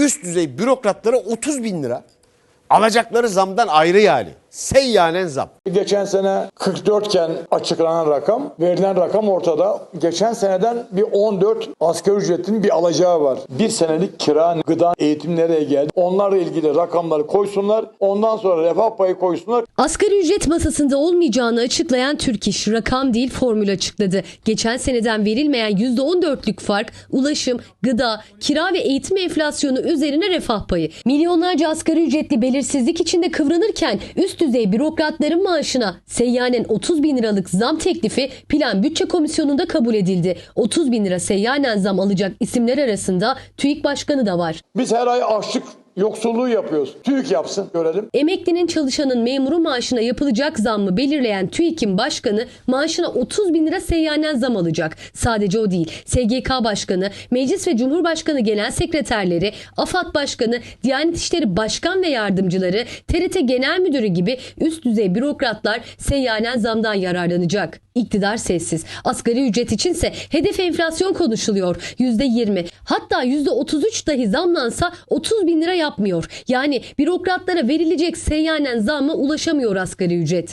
üst düzey bürokratlara 30 bin lira. Alacakları zamdan ayrı yani. Seyyanen zam. Geçen sene 44 iken açıklanan rakam, verilen rakam ortada. Geçen seneden bir 14 asgari ücretin bir alacağı var. Bir senelik kira, gıda, eğitim nereye geldi? Onlarla ilgili rakamları koysunlar. Ondan sonra refah payı koysunlar. Asgari ücret masasında olmayacağını açıklayan Türk İş rakam değil formül açıkladı. Geçen seneden verilmeyen %14'lük fark ulaşım, gıda, kira ve eğitim enflasyonu üzerine refah payı. Milyonlarca asgari ücretli belirsizlik içinde kıvranırken üst düzey bürokratların maaşına seyyanen 30 bin liralık zam teklifi Plan Bütçe Komisyonu'nda kabul edildi. 30 bin lira seyyanen zam alacak isimler arasında TÜİK Başkanı da var. Biz her ay açlık yoksulluğu yapıyoruz. TÜİK yapsın görelim. Emeklinin çalışanın memuru maaşına yapılacak zammı belirleyen TÜİK'in başkanı maaşına 30 bin lira seyyanen zam alacak. Sadece o değil. SGK Başkanı, Meclis ve Cumhurbaşkanı Genel Sekreterleri, AFAD Başkanı, Diyanet İşleri Başkan ve Yardımcıları, TRT Genel Müdürü gibi üst düzey bürokratlar seyyanen zamdan yararlanacak. İktidar sessiz. Asgari ücret içinse hedef enflasyon konuşuluyor. %20 hatta %33 dahi zamlansa 30 bin lira yapmıyor. Yani bürokratlara verilecek seyyanen zamma ulaşamıyor asgari ücret.